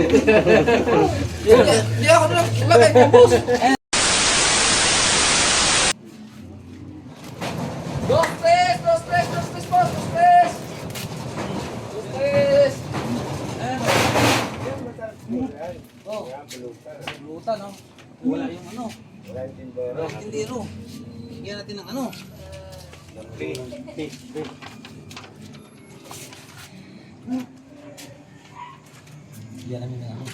Hindi ako na lagay ko, boss. Dos, tres, dos, tres, dos, tres, boss, dos, tres. Dos, tres. Oh, luta no. Wala yung ano. Wala yung. Wala yung tindero. Bigyan natin ng ano. Bigyan namin ng ano.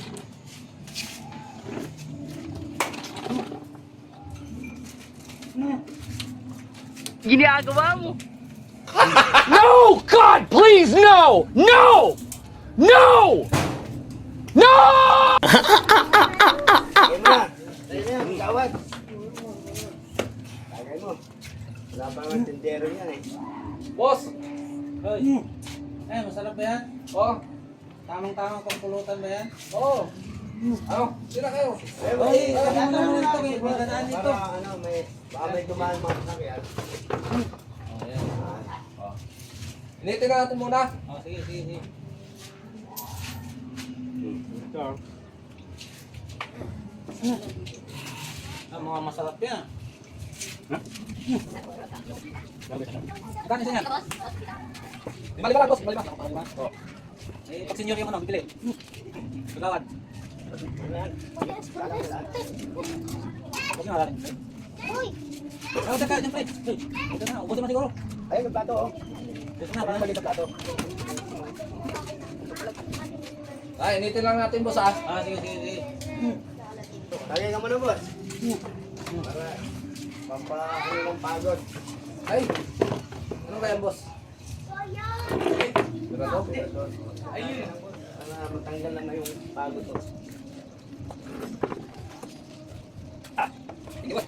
No! God, please, no! No! No! No! Mo mo mo. Wala pa naman tindero yan eh. Boss. Hoy. Eh, masarap ba yan? Oh. Tamang-tamang pangpulutan ba yan? Oh. Ano? Sira kayo. Hoy, ano mo naman ito? May magandaan ito. Para ano, may, baka may dumaan mga sakyan. Oh, yan. Initin na natin muna. Oh, sige, sige, sige. Ah, mga masarap yan. Magkano isa yan? Lima lima lang, boss. Lima lima. Lima? Eh, pag senior yung ano, bibili. Magawad. Huwag nyo plate. Hey, ito na, ubusin mo siguro. Ayun, yung plato oh. Ito na, Parang maliit na plato. Ay, initin lang natin, boss, ah. Ah, sige, sige, sige. Tagay ka muna, boss. Para pampakano ng pagod. Ay. Ano kaya, boss? To? Ayun. Para matanggal na yung pagod oh. Sige, boss.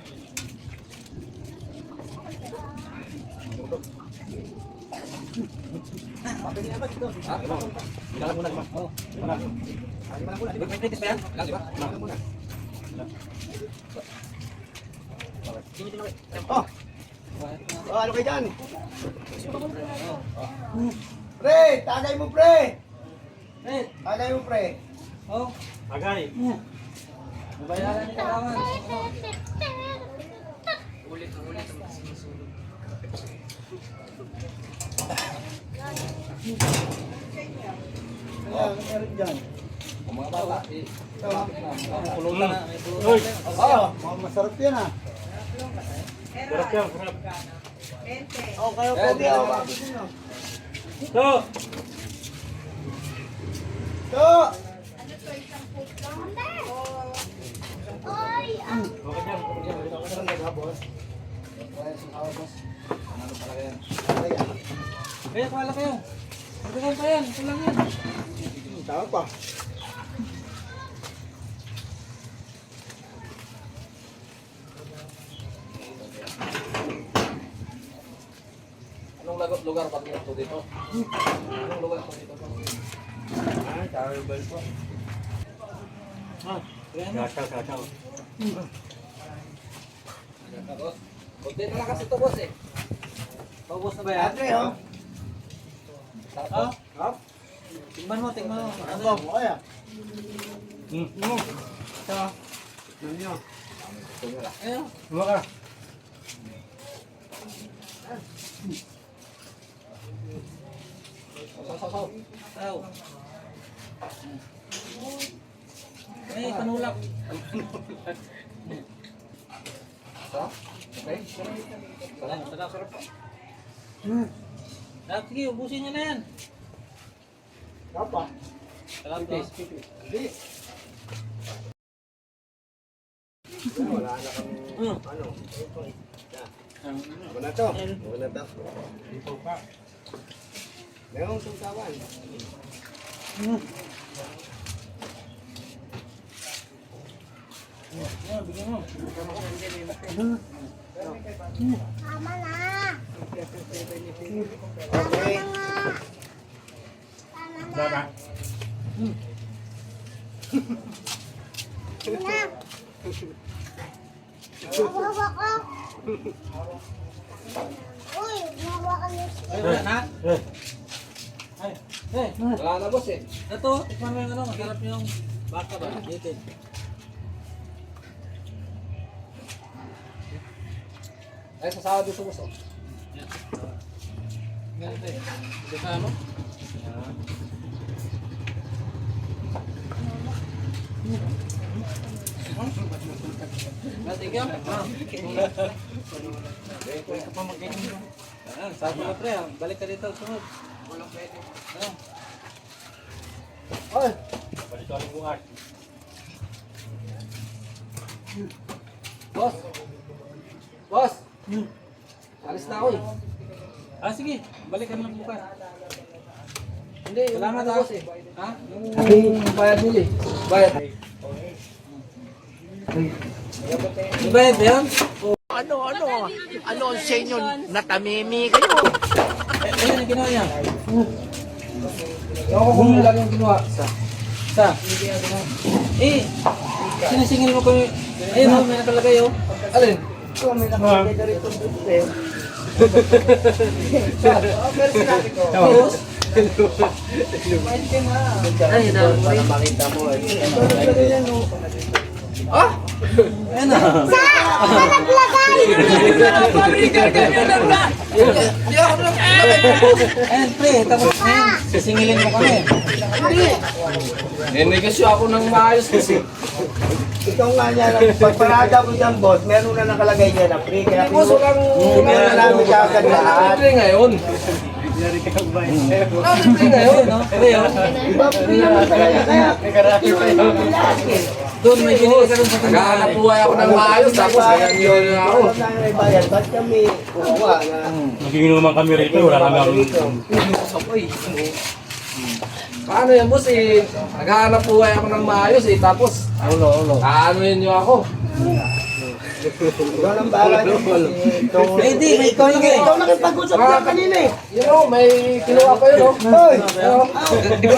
Ah, Bilangan muna, lima. Oh, wala. May may plates ba yan? ilan, di ba? Oh! Oh, ano kayo dyan? Pre! Tagay mo, pre! Eh, Tagay mo, pre! oh. Agay. Bayaran niyo kailangan. Ayan, meron dyan. Kung mga bata, eh. Pulutan na. Oh, mukhang masarap yan ah. Sarap yan, sarap. Oh, Eh, pogi di- oh. bakit yun, oh. So, To! okay dyan, okay dyan. Saan na boss? Ano talaga yan? Ayan. Kaya pala kayo. Magkakaroon pa yan. Ito lang yan. Tama pa. Lagot lugar ba ito dito? Anong lugar ito dito? Ah, terrible po. Ah, kaya. Kakaw, kakaw. Boss. Kunti na lang kasi ito, boss, eh. Paubos na ba yan? Ate, oh. Sarap, Oh, boss. Hop. tingnan mo, tingnan mo. Ano ba? Buhay ah. Hmm. Ito. Tignan nyo. Ayun. Buwa ka. Saw, saw, saw. Saw. Eh, panulak. Sarap? Okay? Sarap, sarap, sarap. Sarap, sige, ubusin nyo na yan. Kapa. Sarap, to. Hindi. Wala na kang Mm. ano. Yan. Ah, Ako na to. Ako na to. Yan, bigyan mo. Tama na. Okay. Tama na. Tama na. Hawa ko. Uy, hawa ka niyo. Ay, wala na. Eh, Eh, Wala na boss eh. ito, tikman mo yung ano, masarap yung baka ba? Dito. Ay, sasawa dito boss oh. Ganito eh. Ito sa ano? Ah, thank you. Ah, sabi ko pre, ah, balik ka dito sunod. Ay, Balik ka bukas. boss. Boss. Alis na ako eh. Ah, sige, balik ka na lang bukas. Hindi, yung Salamat ano, ah. boss eh. Ha? Yung bayad nila eh. Bayad. May bayad ba yan? Ano, ano? Ano ang sa inyo? Natamimi kayo? Eh, ayun yung ginawa niya. Ako kung lang yung ginawa. Sa. Sa? Eh, sinisingil mo ko yung... Ayun oh, may nakalagay oh. Alin? Ito, may nakalagay na rito dito eh. Pero sinabi ko. Tapos, Ay, na. Para makita mo eh. Ito, naglagay yan oh. ayun ah. Ayun pre, tapos ngayon, sisingilin mo kami. Nenegosyo ako ng maayos kasi. Ikaw nga niya, pagparada mo dyan boss, meron na nakalagay niya na free. Kaya Boss, walang... Hindi na namin kagad lahat. Libre ngayon. Ah, libre ngayon. Ayun oh, pre oh. Free naman talaga. Kaya, Doon may binigay sa tindahan. Naghahanap buhay ako ng maayos tapos ayan yun ako. Wala na may bayad. Ba't kami kukuha na? Naging naman kami rito. Wala kami ang... Paano yan boss eh? Naghahanap buhay ako ng maayos eh tapos Ulo, ulo. ano yun nyo ako? Ikaw nang bahala niyo. Ito. Eh di, may ikaw lang eh. Ikaw nakipag-usap na kanina eh. You know, may kinuha pa yun oh. Hoy!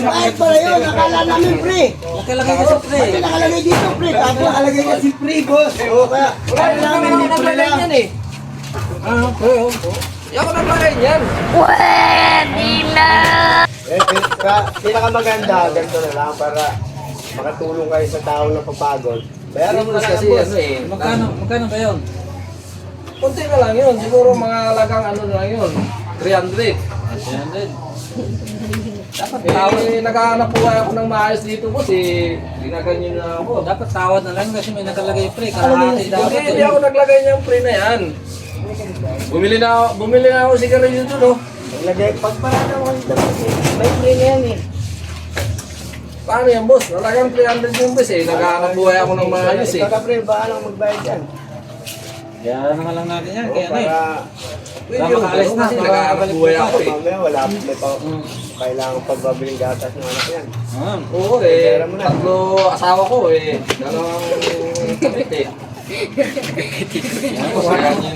Kahit pala yun, akala namin free. Nakalagay ka sa pre. Kasi nakalagay dito free, tapos nakalagay niya si free boss. Wala na namin free naglagay lang. eh. Ano, pre oh. Hindi ako naglagay niyan. Eh, ka- pinakamaganda, ganito na lang para makatulong kayo sa tao na papagod. Bayaran mo kasi ano eh. Magkano, magkano ba yun? Kunti na lang yun. Siguro mga lagang ano na lang yun. 300. Ayan din. Dapat tawad. Eh, naghahanap buhay ako ng maayos dito boss eh. Ginaganyan na ako. Dapat tawad na lang kasi may nakalagay pre. Kalahati dapat Hindi, hindi ako eh. naglagay niyang free na yan. Bumili na ako, bumili na ako sigarilyo dun oh. Naglagay, pagparada mo dito, may free na yan eh. Paano yan boss? Talagang 300 yung boss eh. Naghahanap buhay ako ng maayos eh. Ikaw na pre, bahalang magbayad yan. Kaya na lang natin yan. Kaya ano eh. Para Pwede Tama yung ka, alis na, baka naghahanap buhay ako eh. mamaya wala pa, Mm. kailangan pagbabiling gatas ng anak yan. Ah. Oo eh. Tatlo asawa ko eh. Dalawang kapit eh.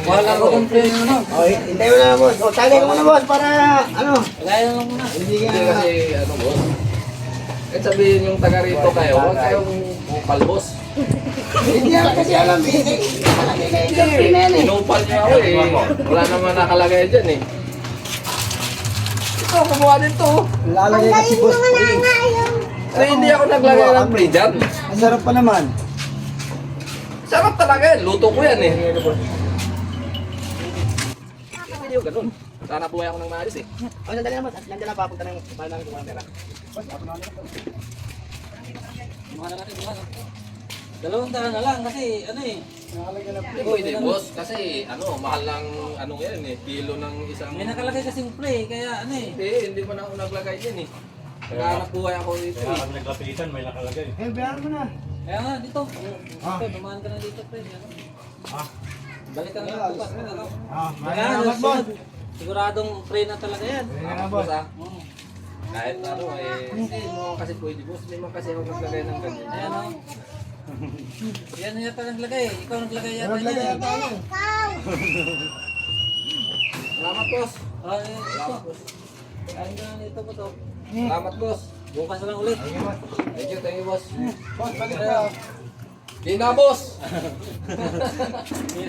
Wala ko kung pre yung ano. O, hintay mo na boss. O, tagay mo na boss para ano. Kaya lang muna. Hindi Hindi ka kasi ano boss. Kahit sabihin yung taga rito kayo, huwag kayong bukal boss. Hindi ako kasi alam eh. Nakalagay na yung free na yan eh. Inupal niyo ako eh. Wala naman nakalagay dyan eh. Ito, kumuha din to. Lalagay na si boss. Eh, hindi ako naglagay ng free dyan. Ang sarap pa naman. Sarap talaga yan. Luto ko yan eh. Hindi yung ganun. Sana buhay ako ng maayos eh. O, sandali na boss. Nandiyan na papunta ng para namin kung pera. Mga na natin bukas. Dalawang daan na lang kasi ano eh. Hindi pwede boss. Kasi ano, mahal lang ano yan eh. Kilo ng isang... May nakalagay kasing pre. Kaya ano eh. Hindi, hindi man ako naglagay yan eh. Naghahanap buhay ako dito Kaya eh. kami naglapitan, may nakalagay. Eh, bayaran mo na. Kaya nga dito. Dito, dumaan ka na dito pre. Ano? Balik ka na lang? Ah, Kaya sunod. Siguradong pre na talaga yan. Ako boss ah. Oo. Kahit ano eh, hindi mo kasi pwede boss. Hindi mo kasi ako naglagay ng ganyan. Ayan o. Yan yata naglagay. Ikaw naglagay yata Naglagay yan. yata ano. Salamat boss. Ah, eh, ito. Kain ka na dito po to. Salamat boss. Bukas na lang ulit. Thank you, thank you boss. Boss, balik na. Di na boss.